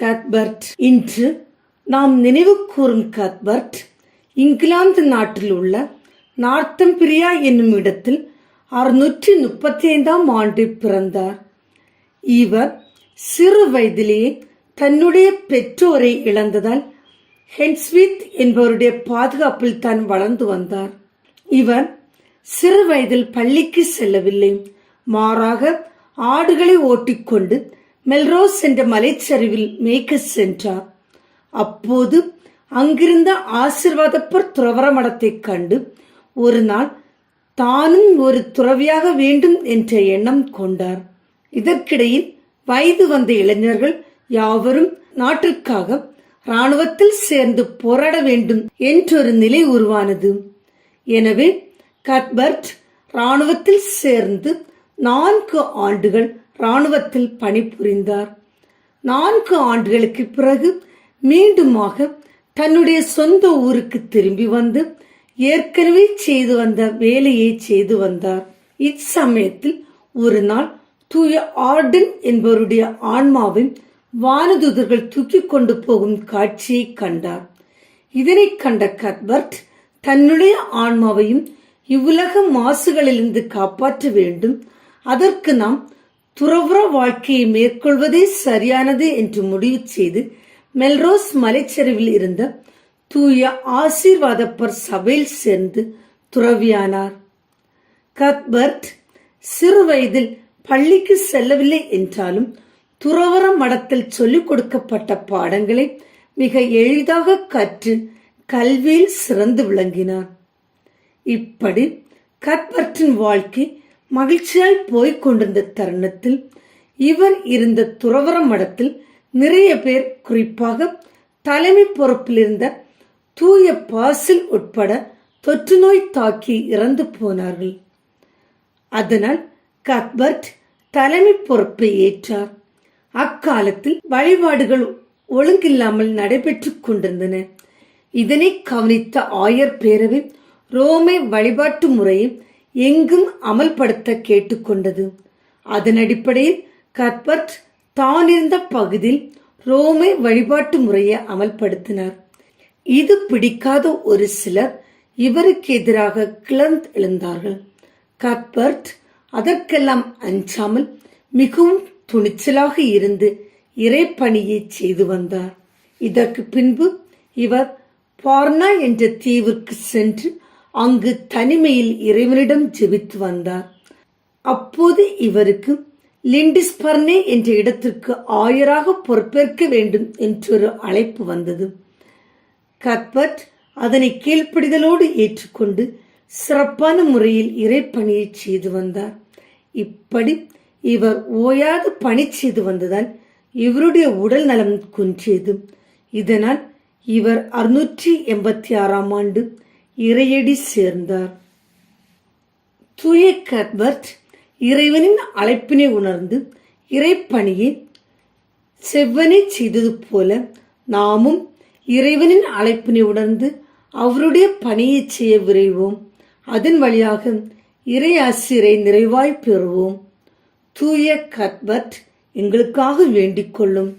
Cuthbert. இன்று நாம் நினைவு கூறும் கத்பர்ட் இங்கிலாந்து நாட்டில் உள்ள நார்த்தம்பிரியா என்னும் இடத்தில் அறுநூற்றி முப்பத்தி ஐந்தாம் ஆண்டு பிறந்தார். இவர் சிறு வயதிலேயே தன்னுடைய பெற்றோரை இழந்ததால் ஹென்ஸ்வித் என்பவருடைய பாதுகாப்பில் தான் வளர்ந்து வந்தார். இவர் சிறு வயதில் பள்ளிக்கு செல்லவில்லை மாறாக ஆடுகளை ஓட்டிக்கொண்டு மெல்ரோஸ் என்ற மலைச்சரிவில் மேய்க்க சென்றார். அப்போது அங்கிருந்த ஆசிர்வாதப்பர் துறவர மடத்தைக் கண்டு ஒரு நாள் தானும் ஒரு துறவியாக வேண்டும் என்ற எண்ணம் கொண்டார். இதற்கிடையில் வயது வந்த இளைஞர்கள் யாவரும் நாட்டிற்காக இராணுவத்தில் சேர்ந்து போராட வேண்டும் என்றொரு நிலை உருவானது. எனவே கட்பர்ட் இராணுவத்தில் சேர்ந்து நான்கு ஆண்டுகள் இராணுவத்தில் பணிபுரிந்தார். நான்கு ஆண்டுகளுக்கு பிறகு மீண்டுமாக தன்னுடைய சொந்த ஊருக்கு திரும்பி வந்து ஏற்கனவே செய்து வந்த வேலையை செய்து வந்தார். இச்சமயத்தில் ஒரு நாள் தூய ஆர்டன் என்பவருடைய ஆன்மாவை வானதூதர்கள் தூக்கி கொண்டு போகும் காட்சியை கண்டார். இதனை கண்ட கத்பர்ட் தன்னுடைய ஆன்மாவையும் இவ்வுலக மாசுகளிலிருந்து காப்பாற்ற வேண்டும் அதற்கு நாம் துறவற வாழ்க்கையை மேற்கொள்வதே சரியானது என்று முடிவு செய்து மெல்ரோஸ் மலைச்சரிவில் இருந்த தூய ஆசீர்வாதப்பர் சபையில் சேர்ந்து துறவியானார். கத்பர்ட் சிறு வயதில் பள்ளிக்கு செல்லவில்லை என்றாலும் துறவற மடத்தில் சொல்லிக் கொடுக்கப்பட்ட பாடங்களை மிக எளிதாக கற்று கல்வியில் சிறந்து விளங்கினார். இப்படி கத்பர்ட்டின் வாழ்க்கை மகிழ்ச்சியாய் போய்க் கொண்டிருந்த தருணத்தில் இவர் இருந்த துறவற மடத்தில் நிறைய பேர் குறிப்பாக தலைமை பொறுப்பில் இருந்த தூய பாசில் உட்பட தொற்று நோய் தாக்கி இறந்து போனார்கள். அதனால் கக்பர்ட் தலைமை பொறுப்பை ஏற்றார். அக்காலத்தில் வழிபாடுகள் ஒழுங்கில்லாமல் நடைபெற்றுக் கொண்டிருந்தன. இதனை கவனித்த ஆயர் பேரவை ரோமை வழிபாட்டு முறையை எங்கும் அமல்படுத்த கேட்டுக்கொண்டது. அதன் அடிப்படையில் கத்பர்ட் தான் இருந்த பகுதியில் ரோமை வழிபாட்டு முறையை அமல்படுத்தினார். இது பிடிக்காத ஒரு சிலர் இவருக்கு எதிராக கிளர்ந்து எழுந்தார்கள். கத்பர்ட் அதற்கெல்லாம் அஞ்சாமல் மிகவும் துணிச்சலாக இருந்து இறைப்பணியை செய்து வந்தார். இதற்கு பின்பு இவர் பார்னா என்ற தீவிற்கு சென்று அங்கு தனிமையில் இறைவனிடம் ஜெபித்து வந்தார். அப்போது இவருக்கு லிண்டிஸ்பர்னே என்ற இடத்திற்கு ஆயராக பொறுப்பேற்க வேண்டும் என்றொரு அழைப்பு வந்தது. கத்பர்ட் அதனை கீழ்ப்படிதலோடு ஏற்றுக்கொண்டு சிறப்பான முறையில் இறைப்பணியை செய்து வந்தார். இப்படி இவர் ஓயாது பணி செய்து வந்ததால் இவருடைய உடல் நலம் குன்றியது. இதனால் இவர் அறுநூற்றி எண்பத்தி ஆறாம் ஆண்டு இறையடி சேர்ந்தார். தூய கட்வர்ட் இறைவனின் அழைப்பினை உணர்ந்து இறைப்பணியை செவ்வனே செய்தது போல நாமும் இறைவனின் அழைப்பினை உணர்ந்து அவருடைய பணியை செய்ய விரைவோம். அதன் வழியாக இறை ஆசிரை நிறைவாய் பெறுவோம். தூய கத்பர்ட் எங்களுக்காக வேண்டிக் கொள்ளும்.